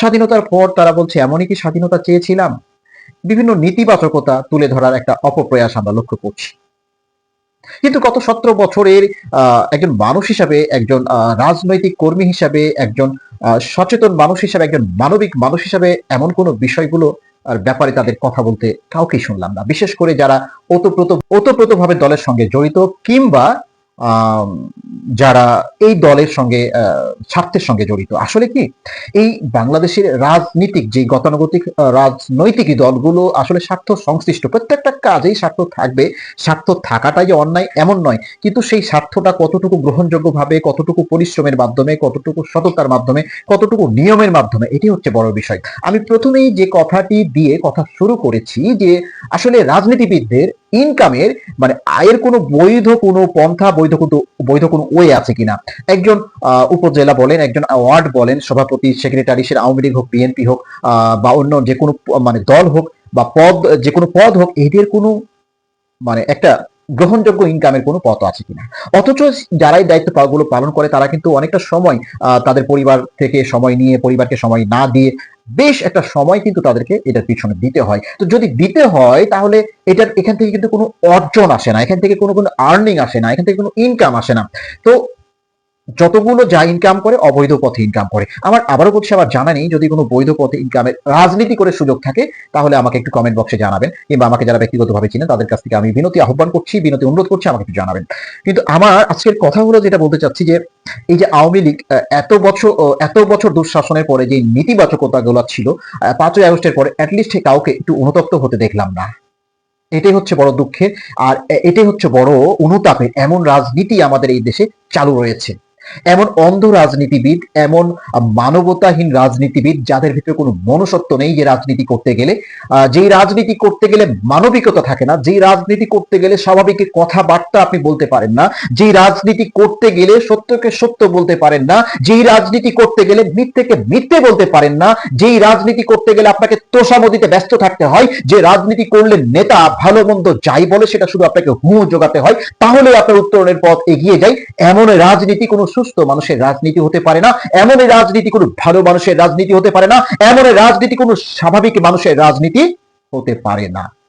স্বাধীনতার পর তারা বলছে, এমনই কি স্বাধীনতা চেয়েছিলাম? বিভিন্ন নেতিবাচকতা তুলে ধরার একটা অপপ্রয়াস আমরা লক্ষ্য করছি। কিন্তু গত সতেরো বছরের একজন মানুষ হিসাবে, একজন রাজনৈতিক কর্মী হিসাবে, একজন সচেতন মানুষ হিসাবে, একজন মানবিক মানুষ হিসাবে এমন কোনো বিষয়গুলো, আর ব্যাপারে তাদের কথা বলতে কাউকেই শুনলাম না। বিশেষ করে যারা ওতপ্রোত, ওতপ্রোতভাবে দলের সঙ্গে জড়িত কিংবা যারা এই দলের সঙ্গে স্বার্থের সঙ্গে জড়িত। আসলে কি? এই বাংলাদেশের রাজনীতিক যে গতানুগতিক রাজনৈতিক দলগুলো আসলে স্বার্থ সংশ্লিষ্ট। প্রত্যেকটা কাজেই স্বার্থ থাকবে। স্বার্থ থাকাটাই যে অন্যায়, এমন নয়। কিন্তু সেই স্বার্থটা কতটুকু গ্রহণযোগ্যভাবে, কতটুকু পরিশ্রমের মাধ্যমে, কতটুকু সততার মাধ্যমে, কতটুকু নিয়মের মাধ্যমে এটি হচ্ছে বড় বিষয়। আমি প্রথমেই যে কথাটি দিয়ে কথা শুরু করেছি যে আসলে রাজনীতিবিদদের ইনকামের মানে আয়ের কোনো বৈধ কোনো পন্থা, বৈধ কোনো বৈধ কোনো ওয়ে আছে কিনা? একজন উপজেলা বলেন, একজন ওয়ার্ড বলেন, সভাপতি, সেক্রেটারি সেটা আওয়ামী লীগ হোক বিএনপি হোক বা অন্য যে কোনো মানে দল হোক, বা পদ, যে কোনো পদ হোক, এদের কোনো মানে একটা গ্রহণযোগ্য ইনকামের কোনো পথ আছে কিনা? অথচ যারাই দায়িত্ব পা- গুলো পালন করে, তারা কিন্তু অনেকটা সময় তাদের পরিবার থেকে সময় নিয়ে, পরিবারকে সময় না দিয়ে বেশ একটা সময় কিন্তু তাদেরকে এটার পিছনে দিতে হয়। তো যদি দিতে হয়, তাহলে এটার এখান থেকে কিন্তু কোনো অর্জন আসে না, এখান থেকে কোনো কোনো আর্নিং আসে না, এখান থেকে কোনো ইনকাম আসে না। তো যতগুলো যা ইনকাম করে, অবৈধ পথে ইনকাম করে। আমার আবারও বলছি, আমার জানা নেই, যদি কোনো বৈধ পথে ইনকামের রাজনীতি করে সুযোগ থাকে, তাহলে আমাকে একটু কমেন্ট বক্সে জানাবেন, কিংবা আমাকে যারা ব্যক্তিগতভাবে চিনেন, তাদের কাছ থেকে আমি বিনতি, আহ্বান করছি, বিনতি, অনুরোধ করছি, আমাকে একটু জানাবেন। কিন্তু আমার আজকের কথা হলো যেটা বলতে চাচ্ছি যে, এই যে আওয়ামী লীগ এত বছর এত বছর দুঃশাসনের পরে যে নেতিবাচকতা গুলো ছিল পাঁচই আগস্টের পরে অ্যাটলিস্ট কাউকে একটু অনুতপ্ত হতে দেখলাম না। এটাই হচ্ছে বড় দুঃখের, আর এটাই হচ্ছে বড় অনুতাপের, এমন রাজনীতি আমাদের এই দেশে চালু রয়েছে। এমন অন্ধ রাজনীতিবিদ, এমন মানবতাহীন রাজনীতিবিদ যাদের ভিতরে কোনো মনুষ্যত্ব নেই যে রাজনীতি করতে গেলে। যেই রাজনীতি করতে গেলে মানবিকতা থাকে না, যেই রাজনীতি করতে গেলে স্বাভাবিক কথাবার্তা আপনি বলতে পারেন না, যেই রাজনীতি করতে গেলে সত্যকে সত্য বলতে পারেন না, যেই রাজনীতি করতে গেলে মিথ্যেকে মিথ্যে বলতে পারেন না, যেই রাজনীতি করতে গেলে আপনাকে তোষামদিতে ব্যস্ত থাকতে হয়, যে রাজনীতি করলে নেতা ভালো মন্দ যাই বলে সেটা শুধু আপনাকে হু জোগাতে হয় তাহলে আপনার উত্তরণের পথ এগিয়ে যায়। এমন রাজনীতি কোনো সুস্থ মানুষের রাজনীতি হতে পারে না। এমন রাজনীতি কোনো ভালো মানুষের রাজনীতি হতে পারে না। এমন রাজনীতি কোনো স্বাভাবিক মানুষের রাজনীতি হতে পারে না।